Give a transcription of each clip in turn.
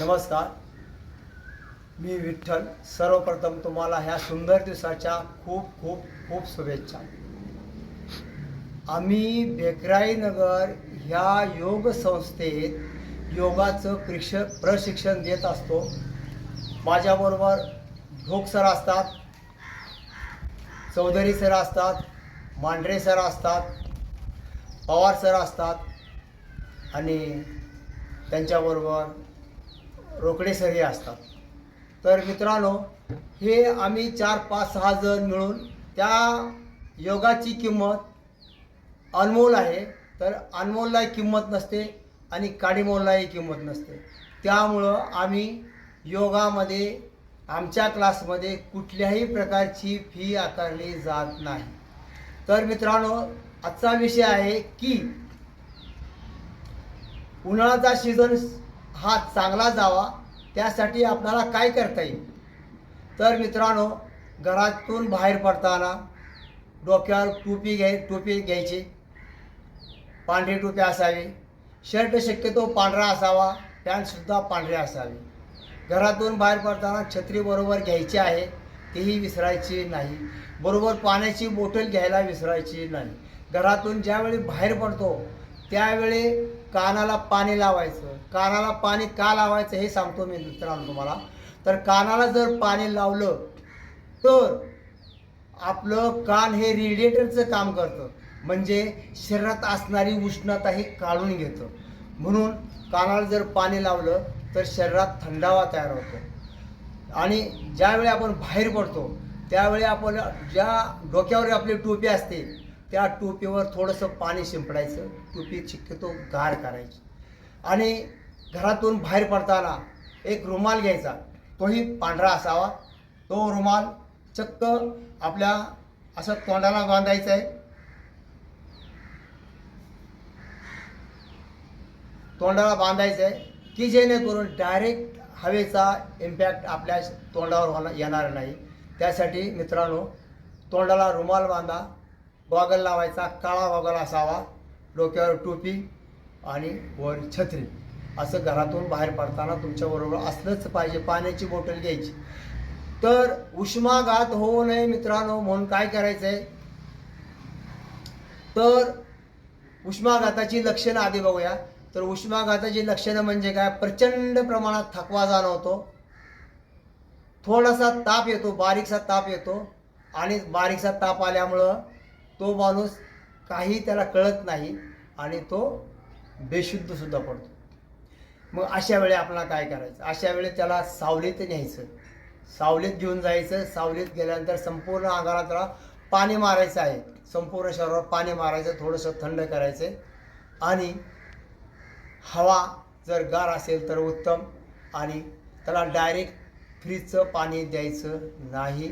नमस्कार. मी विठ्ठल. सर्वप्रथम तुम्हाला ह्या सुंदर दिवसाच्या खूप खूप खूप शुभेच्छा. आम्ही बेकराईनगर ह्या योग संस्थेत योगाचं प्रिक्ष प्रशिक्षण देत असतो. माझ्याबरोबर ढोक सर असतात चौधरी सर असतात मांढरे सर असतात पवार सर असतात आणि त्यांच्याबरोबर रोकडे सरही असतात. तर मित्रांनो हे आम्ही चार पाच सहा जण मिळून त्या योगाची किंमत अनमोल आहे. तर अनमोललाही किंमत नसते आणि काडीमोललाही किंमत नसते. त्यामुळं आम्ही योगामध्ये आमच्या क्लासमध्ये कुठल्याही प्रकारची फी आकारली जात नाही. तर मित्रांनो आजचा विषय आहे की उन्हाळ्याचा सीझन हा चांगला जावा त्यासाठी आपल्याला काय करता येईल? तर मित्रांनो घरातून बाहेर पडताना डोक्यावर टोपी घ्याय टोपी घ्यायची. पांढरी टोपी असावी. शर्ट शक्यतो पांढरा असावा पॅन्टसुद्धा पांढरी असावी. घरातून बाहेर पडताना छत्री बरोबर घ्यायची आहे तीही विसरायची नाही. बरोबर पाण्याची बोटल घ्यायला विसरायची नाही. घरातून ज्यावेळी बाहेर पडतो त्यावेळी कानाला पाणी लावायचं. कानाला पाणी का लावायचं हे सांगतो मी मित्रांनो तुम्हाला. तर कानाला जर पाणी लावलं तर आपलं कान हे रेडिएटरचं काम करतं. म्हणजे शरीरात असणारी उष्णता हे काढून घेतं. म्हणून कानाला जर पाणी लावलं तर शरीरात थंडावा तयार होतो. आणि ज्यावेळी आपण बाहेर पडतो त्यावेळी आपण ज्या डोक्यावर आपली टोपी असते त्या टोपीवर थोडंसं पाणी शिंपडायचं. टोपी शक्यतो गार करायची. आणि घरातून बाहेर पडताना एक रुमाल घ्यायचा. तोही पांढरा असावा. तो रुमाल चक्क आपल्या असं तोंडाला बांधायचं आहे. तोंडाला बांधायचं आहे की जेणेकरून डायरेक्ट हवेचा इम्पॅक्ट आपल्या तोंडावर होणार येणार नाही. त्यासाठी मित्रांनो तोंडाला रुमाल बांधा. गॉगल लावायचा काळा गॉगल असावा डोक्यावर टोपी आणि वर छत्री. असं घरातून बाहेर पडताना तुमच्याबरोबर असलंच पाहिजे पाण्याची बॉटल घ्यायची. तर उष्माघात होऊ नये मित्रांनो म्हणून काय करायचं आहे तर उष्माघाताची लक्षणं आधी बघूया. तर उष्माघाताची लक्षणं म्हणजे काय? प्रचंड प्रमाणात थकवा जाणवतो. थोडासा ताप येतो बारीकसा ताप येतो. आणि बारीकसा ताप आल्यामुळं तो माणूस काही त्याला कळत नाही आणि तो बेशुद्ध सुद्धा पडतो. मग अशा वेळी आपल्याला काय करायचं? अशा वेळी त्याला सावलीत न्यायचं. सावलीत घेऊन जायचं. सावलीत गेल्यानंतर संपूर्ण अंगाला त्याला पाणी मारायचं आहे. संपूर्ण शरीरावर पाणी मारायचं थोडंसं थंड करायचं. आणि हवा जर गार असेल तर उत्तम. आणि त्याला डायरेक्ट फ्रीजचं पाणी द्यायचं नाही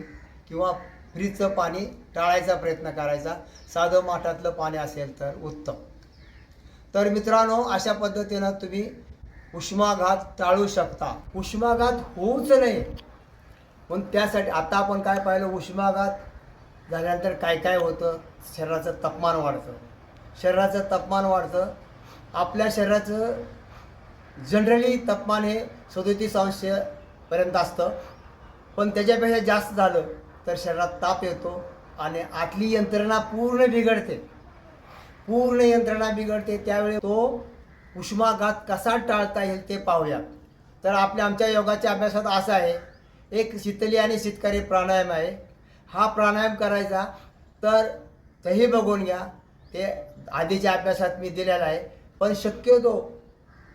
किंवा फ्रीजचं पाणी टाळायचा प्रयत्न करायचा. साधं माठातलं पाणी असेल तर उत्तम. तर मित्रांनो अशा पद्धतीनं तुम्ही उष्माघात टाळू शकता. उष्माघात होऊच नये पण त्यासाठी आता आपण काय पाहिलं? उष्माघात झाल्यानंतर काय काय होतं? शरीराचं तापमान वाढतं. शरीराचं तापमान वाढतं. आपल्या शरीराचं जनरली तापमान हे सदोतीस अंशपर्यंत असतं. पण त्याच्यापेक्षा जास्त झालं तर शरीरात ताप येतो आणि आतली यंत्रणा पूर्ण बिघडते. पूर्ण यंत्रणा बिघडते त्यावेळी तो उष्माघात कसा टाळता येईल ते पाहूया. तर आपल्या आमच्या योगाच्या अभ्यासात असं आहे एक शीतली आणि शीतकारी प्राणायाम आहे. हा प्राणायाम करायचा तर तेही बघून घ्या. ते आधीच्या अभ्यासात मी दिलेला आहे पण शक्यतो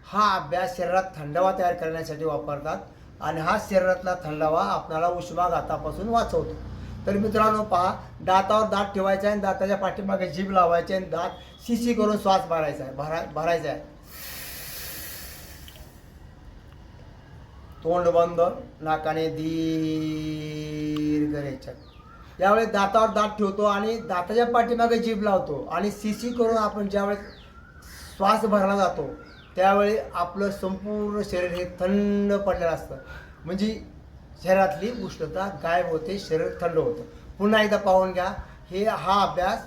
हा अभ्यास शरीरात थंडावा तयार करण्यासाठी वापरतात. आणि हा शरीरातला थंडावा आपल्याला उष्माघातापासून वाचवतो. तर मित्रांनो पहा दातावर दात ठेवायचा आहे आणि दाताच्या पाठीमागे जीभ लावायची आणि दात शिशी करून श्वास भरायचा आहे भरा भरायचा आहे. तोंड बंद नाकाने दीर्घ रेचक. यावेळी दातावर दात ठेवतो आणि दाताच्या पाठीमागे जीभ लावतो आणि शिशी करून आपण ज्यावेळेस श्वास भरला जातो त्यावेळी आपलं संपूर्ण शरीर हे थंड पडलेलं असतं. म्हणजे शरीरातली उष्णता गायब होते शरीर थंड होतं. पुन्हा एकदा पाहून घ्या हे हा अभ्यास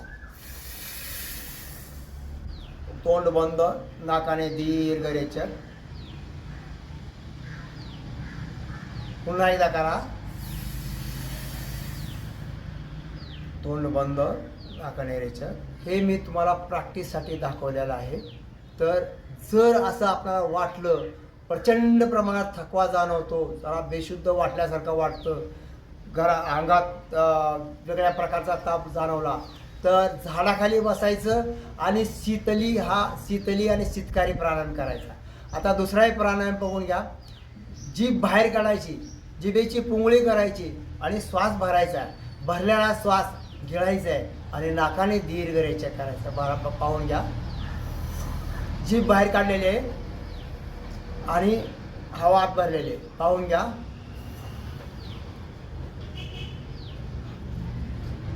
तोंड बंद नाकाने दीर्घ रेचक. पुन्हा एकदा करा. तोंड बंद नाकाने रेचक. हे मी तुम्हाला प्रॅक्टिससाठी दाखवलेलं आहे. तर जर असं आपल्याला वाटलं प्रचंड प्रमाणात थकवा जाणवतो जरा बेशुद्ध वाटल्यासारखं वाटतं घरा अंगात वेगळ्या प्रकारचा ताप जाणवला तर झाडाखाली बसायचं आणि शीतली हा शीतली आणि शीतकारी प्राणायाम करायचा. आता दुसराही प्राणायाम बघून घ्या. जीभ बाहेर काढायची जिभेची पुंगळी करायची आणि श्वास भरायचा भरलेला श्वास गिळायचा आहे आणि नाकाने दीर्घ रेचा करायचा. बरा पाहून घ्या. जीभ बाहेर काढलेली आहे. आणि हवा आत भरलेली आहे. पाहून घ्या.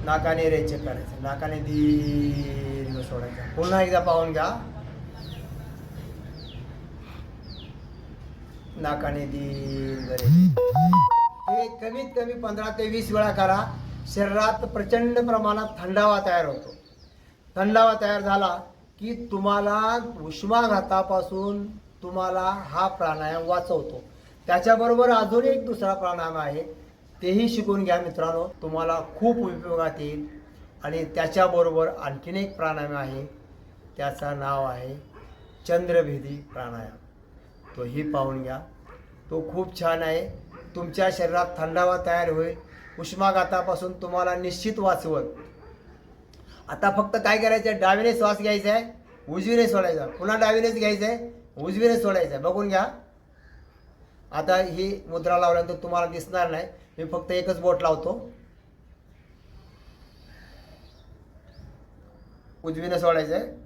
नाकाने रेचे करायचं. नाकाने दीर्घ सोडायचं. पुन्हा एकदा पाहून घ्या. नाकाने दीर्घ हे कमीत कमी पंधरा ते वीस वेळा करा. शरीरात प्रचंड प्रमाणात थंडावा तयार होतो. थंडावा तयार झाला की तुम्हाला उष्माघातापासून तुम्हाला हा प्राणायाम वाचवतो. त्याच्याबरोबर अजून एक दुसरा प्राणायाम आहे तेही शिकून घ्या मित्रांनो. तुम्हाला खूप उपयोगात येईल. आणि त्याच्याबरोबर आणखीन एक प्राणायाम आहे त्याचं नाव आहे चंद्रभेदी प्राणायाम. तोही पाहून घ्या. तो खूप छान आहे. तुमच्या शरीरात थंडावा तयार होईल. उष्माघातापासून तुम्हाला निश्चित वाचवत आता फक्त काय करायचं आहे डावीने श्वास घ्यायचा आहे उजवीने सोडायचा. पुन्हा डावीनेच घ्यायचं आहे उजवीने सोडायचं आहे बघून घ्या. आता ही मुद्रा लावल्यानंतर तुम्हाला दिसणार नाही. मी फक्त एकच बोट लावतो. उजवीने सोडायचं आहे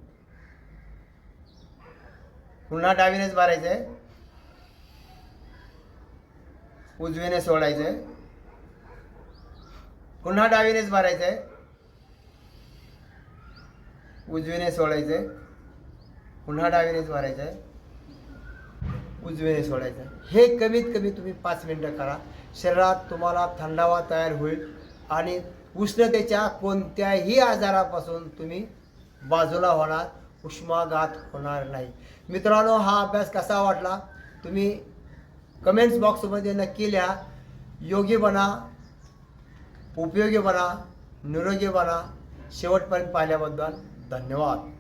पुन्हा डावीनेच मारायचं आहे उजवीने सोडायचं आहे पुन्हा डावीनेच मारायचं आहे उजवीने सोडायचं आहे पुन्हा डावीनेच मारायचं आहे उजवीने सोडायचं आहे हे कमीत कमी तुम्ही पाच मिनटं करा. शरीरात तुम्हाला थंडावा तयार होईल आणि उष्णतेच्या कोणत्याही आजारापासून तुम्ही बाजूला होणार उष्माघात होणार नाही. मित्रांनो हा अभ्यास कसा वाटला? तुम्ही कमेंट्स बॉक्समध्ये नक्की लिहा. योगी बना उपयोगी बना निरोगी बना. शेवटपर्यंत पाहिल्याबद्दल धन्यवाद.